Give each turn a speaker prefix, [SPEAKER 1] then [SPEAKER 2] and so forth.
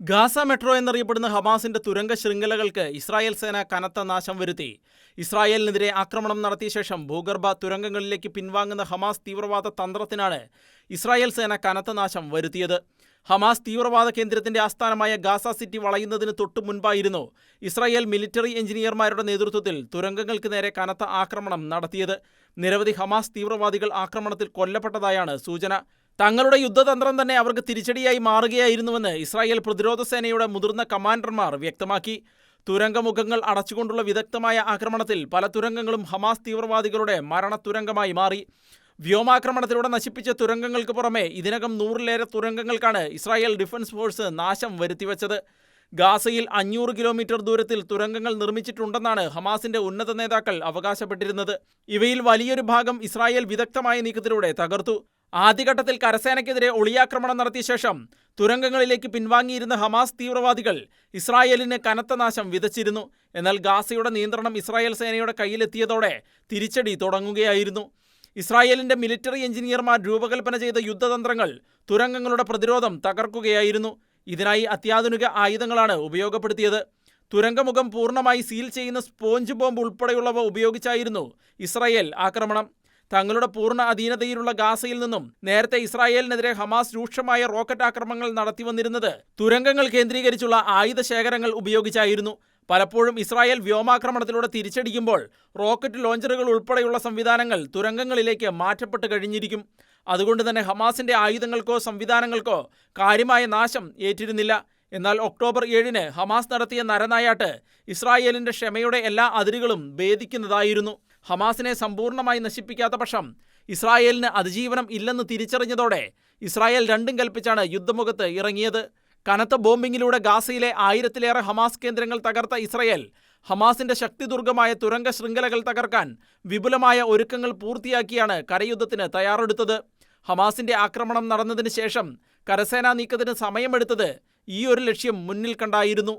[SPEAKER 1] Gaza metro എന്നറിയപ്പെടുന്ന ഹമാസിന്റെ തുരങ്ക ശൃംഖലകൾക്ക് Israel സേന കനത്ത നാശം വരുത്തി. ഇസ്രായേലിനെതിരെ ആക്രമണം നടത്തിയ ശേഷം ഭൂഗർഭ തുരങ്കങ്ങളിലേക്ക് പിൻവാങ്ങുന്ന ഹമാസ് തീവ്രവാദ തന്ത്രത്തിനാണ് ഇസ്രായേൽ സേന കനത്ത നാശം വരുത്തിയത്. ഹമാസ് തീവ്രവാദ കേന്ദ്രത്തിന്റെ ആസ്ഥാനമായ ഗാസ സിറ്റി വളയുന്നതിന് തൊട്ടു മുൻപായിരുന്നു ഇസ്രായേൽ മിലിറ്ററി എഞ്ചിനീയർമാരുടെ നേതൃത്വത്തിൽ തുരങ്കങ്ങൾക്ക് നേരെ കനത്ത ആക്രമണം നടത്തിയത്. നിരവധി ഹമാസ് തീവ്രവാദികൾ ആക്രമണത്തിൽ കൊല്ലപ്പെട്ടതായാണ് സൂചന. തങ്ങളുടെ യുദ്ധതന്ത്രം തന്നെ അവർക്ക് തിരിച്ചടിയായി മാറുകയായിരുന്നുവെന്ന് ഇസ്രായേൽ പ്രതിരോധ സേനയുടെ മുതിർന്ന കമാൻഡർമാർ വ്യക്തമാക്കി. തുരങ്കമുഖങ്ങൾ അടച്ചുകൊണ്ടുള്ള വിദഗ്ധമായ ആക്രമണത്തിൽ പല തുരങ്കങ്ങളും ഹമാസ് തീവ്രവാദികളുടെ മരണത്തുരങ്കമായി മാറി. വ്യോമാക്രമണത്തിലൂടെ നശിപ്പിച്ച തുരങ്കങ്ങൾക്ക് പുറമെ ഇതിനകം നൂറിലേറെ തുരങ്കങ്ങൾക്കാണ് ഇസ്രായേൽ ഡിഫൻസ് ഫോഴ്സ് നാശം വരുത്തിവെച്ചത്. ഗാസയിൽ അഞ്ഞൂറ് കിലോമീറ്റർ ദൂരത്തിൽ തുരങ്കങ്ങൾ നിർമ്മിച്ചിട്ടുണ്ടെന്നാണ് ഹമാസിന്റെ ഉന്നത നേതാക്കൾ അവകാശപ്പെട്ടിരുന്നത്. ഇവയിൽ വലിയൊരു ഭാഗം ഇസ്രായേൽ വിദഗ്ധമായ നീക്കത്തിലൂടെ തകർത്തു. ആദ്യഘട്ടത്തിൽ കരസേനയ്ക്കെതിരെ ഒളിയാക്രമണം നടത്തിയ ശേഷം തുരങ്കങ്ങളിലേക്ക് പിൻവാങ്ങിയിരുന്ന ഹമാസ് തീവ്രവാദികൾ ഇസ്രായേലിന് കനത്ത നാശം വിതച്ചിരുന്നു. എന്നാൽ ഗാസയുടെ നിയന്ത്രണം ഇസ്രായേൽ സേനയുടെ കയ്യിലെത്തിയതോടെ തിരിച്ചടി തുടങ്ങുകയായിരുന്നു. ഇസ്രായേലിന്റെ മിലിറ്ററി എഞ്ചിനീയർമാർ രൂപകൽപ്പന ചെയ്ത യുദ്ധതന്ത്രങ്ങൾ തുരങ്കങ്ങളുടെ പ്രതിരോധം തകർക്കുകയായിരുന്നു. ഇതിനായി അത്യാധുനിക ആയുധങ്ങളാണ് ഉപയോഗപ്പെടുത്തിയത്. തുരങ്കമുഖം പൂർണമായി സീൽ ചെയ്യുന്ന സ്പോഞ്ച് ബോംബ് ഉൾപ്പെടെയുള്ളവ ഉപയോഗിച്ചായിരുന്നു ഇസ്രായേൽ ആക്രമണം. തങ്ങളുടെ പൂർണ അധീനതയിലുള്ള ഗാസയിൽ നിന്നും നേരത്തെ ഇസ്രായേലിനെതിരെ ഹമാസ് രൂക്ഷമായ റോക്കറ്റ് ആക്രമണങ്ങൾ നടത്തിവന്നിരുന്നത് തുരങ്കങ്ങൾ കേന്ദ്രീകരിച്ചുള്ള ആയുധ ശേഖരങ്ങൾ ഉപയോഗിച്ചായിരുന്നു. പലപ്പോഴും ഇസ്രായേൽ വ്യോമാക്രമണത്തിലൂടെ തിരിച്ചടിക്കുമ്പോൾ റോക്കറ്റ് ലോഞ്ചറുകൾ ഉൾപ്പെടെയുള്ള സംവിധാനങ്ങൾ തുരങ്കങ്ങളിലേക്ക് മാറ്റപ്പെട്ട് കഴിഞ്ഞിരിക്കും. അതുകൊണ്ട് തന്നെ ഹമാസിന്റെ ആയുധങ്ങൾക്കോ സംവിധാനങ്ങൾക്കോ കാര്യമായ നാശം ഏറ്റിരുന്നില്ല. എന്നാൽ ഒക്ടോബർ ഏഴിന് ഹമാസ് നടത്തിയ നരനായാട്ട് ഇസ്രായേലിന്റെ ക്ഷമയുടെ എല്ലാ അതിരുകളും ഭേദിക്കുന്നതായിരുന്നു. ഹമാസിനെ സമ്പൂർണമായി നശിപ്പിക്കാത്ത പക്ഷം ഇസ്രായേലിന് അതിജീവനം ഇല്ലെന്ന് തിരിച്ചറിഞ്ഞതോടെ ഇസ്രായേൽ രണ്ടും കൽപ്പിച്ചാണ് യുദ്ധമുഖത്ത് ഇറങ്ങിയത്. കനത്ത ബോംബിങ്ങിലൂടെ ഗാസയിലെ ആയിരത്തിലേറെ ഹമാസ് കേന്ദ്രങ്ങൾ തകർത്ത ഇസ്രായേൽ ഹമാസിന്റെ ശക്തിദുർഗമായ തുരങ്ക ശൃംഖലകൾ തകർക്കാൻ വിപുലമായ ഒരുക്കങ്ങൾ പൂർത്തിയാക്കിയാണ് കരയുദ്ധത്തിന് തയ്യാറെടുത്തത്. ഹമാസിന്റെ ആക്രമണം നടന്നതിന് ശേഷം കരസേനാ നീക്കത്തിന് സമയമെടുത്തത് ഈ ഒരു ലക്ഷ്യം മുന്നിൽ കണ്ടായിരുന്നു.